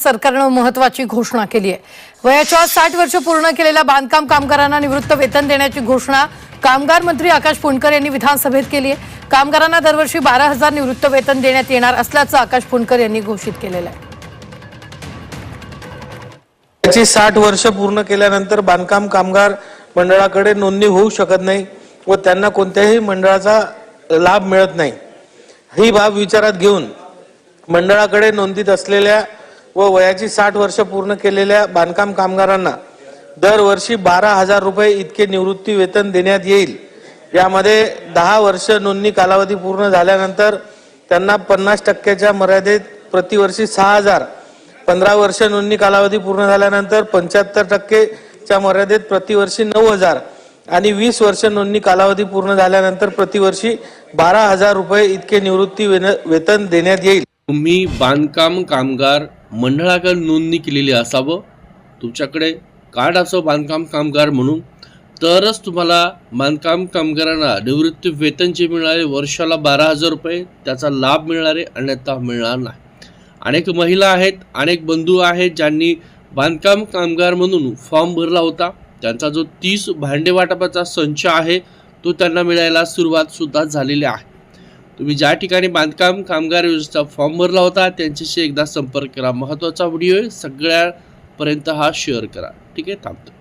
सरकारनं महत्वाची घोषणा केली आहे. वयाच्या साठ वर्ष पूर्ण केलेल्या बांधकाम कामगारांना निवृत्त वेतन देण्याची घोषणा कामगार मंत्री आकाश पुणकर यांनी विधानसभेत केली आहे. कामगारांना दरवर्षी बारा हजार निवृत्त वेतन देण्यात येणार असल्याचं आकाश पुणकर यांनी घोषित केलेलं आहे. त्याची साठ वर्ष पूर्ण केल्यानंतर बांधकाम कामगार मंडळाकडे नोंदणी होऊ शकत नाही व त्यांना कोणत्याही मंडळाचा लाभ मिळत नाही. ही बाब विचारात घेऊन मंडळाकडे नोंदीत असलेल्या व वयाची साठ वर्ष पूर्ण केलेल्या बांधकाम कामगारांना दरवर्षी बारा हजार रुपये इतके निवृत्ती वेतन देण्यात येईल. यामध्ये दहा वर्ष नोंदणी कालावधी पूर्ण झाल्यानंतर त्यांना पन्नास टक्क्याच्या मर्यादेत प्रतिवर्षी सहा हजार पंधरा वर्ष नोंदणी कालावधी पूर्ण झाल्यानंतर पंच्याहत्तर टक्केच्या मर्यादेत प्रतिवर्षी नऊ हजार आणि वीस वर्ष नोंदणी कालावधी पूर्ण झाल्यानंतर प्रतिवर्षी बारा हजार रुपये इतके निवृत्ती वेन- वेतन देण्यात येईल. तुम्ही बांधकाम कामगार मंडळाकडे नोंदणी केलेली असावं. तुमच्याकडे कार्ड असावं बांधकाम कामगार म्हणून. तरच तुम्हाला बांधकाम कामगारांना निवृत्ती वेतन जे मिळणारे वर्षाला बारा हजार रुपये त्याचा लाभ मिळणारे अन्यथा मिळणार नाही. अनेक महिला आहेत अनेक बंधू आहेत ज्यांनी बांधकाम कामगार म्हणून फॉर्म भरला होता. त्यांचा जो तीस भांडे वाटपाचा संच आहे तो त्यांना मिळायला सुरुवात सुद्धा झालेली आहे. तुम्ही ज्या ठिकाणी बांधकाम कामगार योजनेचा फॉर्म भरला होता त्यांच्याशी एकदा संपर्क करा. महत्त्वाचा व्हिडिओ आहे सगळ्यापर्यंत हा शेअर करा. ठीक आहे थांबतो.